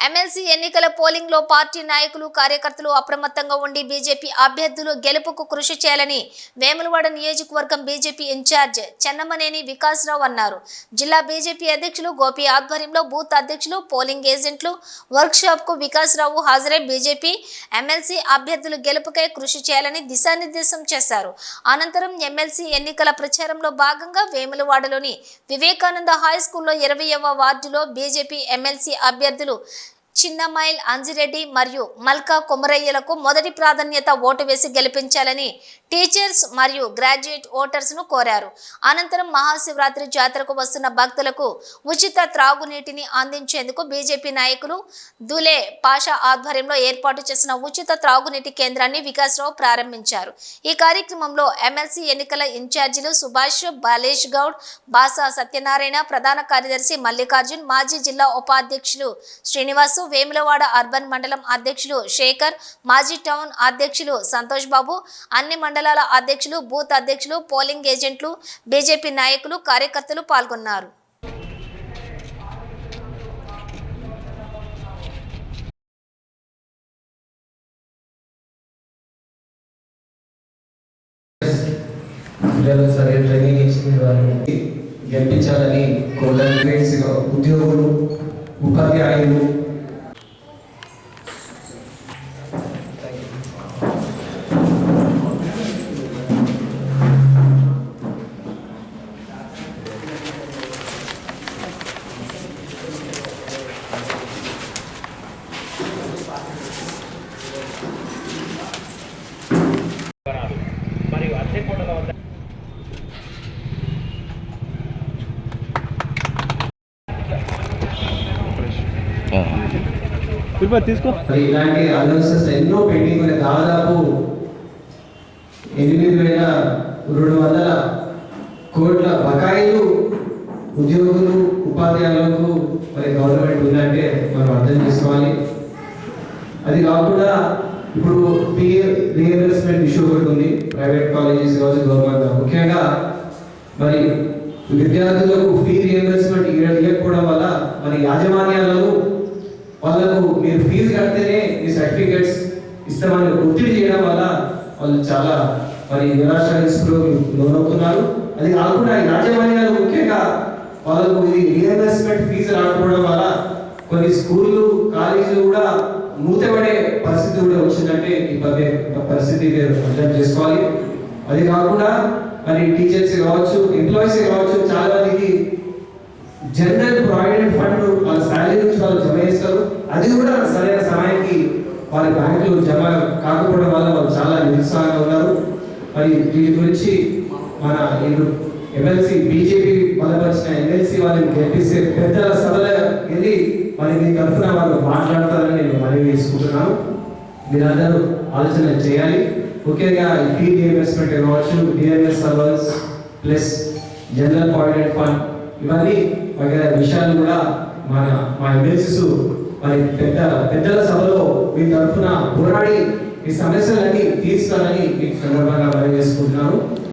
MLC ఎన్నికల పోలింగ్లో party నాయకులు కార్యకర్తలు అప్రమత్తంగా ఉండి బీజేపీ అభ్యర్థులు గెలుపుకు కృషి చేయాలని వేములవాడ నియోజకవర్గం బీజేపీ ఇన్ఛార్జ్ చెన్నమనేని వికాసరావు అన్నారు. జిల్లా బీజేపీ అధ్యక్షులు గోపి ఆధ్వర్యంలో బూత్ అధ్యక్షులు పోలింగ్ ఏజెంట్లు వర్క్ షాప్కు వికాసరావు హాజరై బీజేపీ ఎమ్మెల్సీ అభ్యర్థులు గెలుపుకై కృషి చేయాలని దిశానిర్దేశం చేశారు. అనంతరం ఎమ్మెల్సీ ఎన్నికల ప్రచారంలో భాగంగా వేములవాడలోని వివేకానంద హై స్కూల్లో ఇరవైవ వార్డులో బీజేపీ ఎమ్మెల్సీ అభ్యర్థులు చిన్నమైల్ అంజిరెడ్డి మరియు మల్కా కొమరయ్యలకు మొదటి ప్రాధాన్యత ఓటు వేసి గెలిపించాలని టీచర్స్ మరియు గ్రాడ్యుయేట్ ఓటర్స్ను కోరారు. అనంతరం మహాశివరాత్రి జాతరకు వస్తున్న భక్తులకు ఉచిత త్రాగునీటిని అందించేందుకు బీజేపీ నాయకులు దులే పాషా ఆధ్వర్యంలో ఏర్పాటు చేసిన ఉచిత త్రాగునీటి కేంద్రాన్ని వికాస్రావు ప్రారంభించారు. ఈ కార్యక్రమంలో ఎమ్మెల్సీ ఎన్నికల ఇన్ఛార్జీలు సుభాష్ బాలేష్ గౌడ్ బాసా సత్యనారాయణ ప్రధాన కార్యదర్శి మల్లికార్జున్ మాజీ జిల్లా ఉపాధ్యక్షులు శ్రీనివాసు వేములవాడ అర్బన్ మండలం అధ్యక్షులు శేఖర్ మాజీ టౌన్ అధ్యక్షులు సంతోష్ బాబు అన్ని మండలాల అధ్యక్షులు బూత్ అధ్యక్షులు పోలింగ్ ఏజెంట్లు బీజేపీ నాయకులు కార్యకర్తలు పాల్గొన్నారు. పిల్లలు సరే ట్రైనింగ్ ఇచ్చిన వారిని గెలిపించాలని కోరిక ఉద్యోగులు ఉపాధ్యాయులు తీసుకో. ఇలాంటి అనౌన్సెస్ ఎన్నో పెండింగ్ ఉన్నాయి దాదాపు ఎనిమిది వేల రెండు వందల కోట్ల బకాయిలు ఉద్యోగులు ఉపాధ్యాయులకు మరి గవర్నమెంట్ ఉందంటే మనం అర్థం చేసుకోవాలి. అది కాకుండా ఇప్పుడు ఫీ రీఎంబర్స్మెంట్ ఇష్యూ కూడా ఉంది. ప్రైవేట్ కాలేజెస్ కావచ్చు గవర్నమెంట్ ముఖ్యంగా మరి విద్యార్థులకు ఫీ రీఎంబర్స్మెంట్ ఇవ్వకపోవడం వల్ల మరి యాజమాన్యాలను మీరు ఫీజు కడితేనే మీ సర్టిఫికేట్స్ ఇస్తామని ఒత్తిడి చేయడం వల్ల వాళ్ళు చాలా మరి నిరాశ లోనవుతున్నారు. అది కాకుండా ఈ యాజమాన్యాలు ముఖ్యంగా వాళ్ళకు ఇది రీఎంబర్స్మెంట్ ఫీజు రాకపోవడం వల్ల కొన్ని స్కూళ్ళు కాలేజీలు కూడా మూతపడే పరిస్థితి కూడా వచ్చిందంటే ఈ పరిస్థితి మీరు అర్థం చేసుకోవాలి. అది కాకుండా మరి టీచర్స్ కావచ్చు ఎంప్లాయీస్ కావచ్చు చాలా మందికి జనరల్ ప్రావిడెంట్ ఫండ్ వాళ్ళ శాలరీ నుంచి వాళ్ళు జమ చేస్తారు. అది కూడా సరైన సమయానికి వాళ్ళ బ్యాంకులు జమ కాకపోవడం వల్ల వాళ్ళు చాలా నిరుత్సాహంగా ఉన్నారు. మరి దీని గురించి మన ఎమ్మెల్సీ బీజేపీ బలపరిచిన ఎమ్మెల్సీ వాళ్ళని గెలిపిస్తే పెద్దల సభలో వెళ్ళి మరి మీ తరఫున వాళ్ళు మాట్లాడతారని నేను మనవి చేసుకుంటున్నాను. మీరందరూ ఆలోచన చేయాలి. ముఖ్యంగా ఈ ఫీ కావచ్చు DMS servers plus general provident fund ఇవన్నీ వగైరా విషయాలు కూడా మన మా ఎమ్మెల్సీస్ మరి పెద్ద పెద్దల సభలో మీ తరఫున పోరాడి ఈ సమస్యలన్నీ తీర్చాలని మీకు సందర్భంగా మనవి చేసుకుంటున్నాను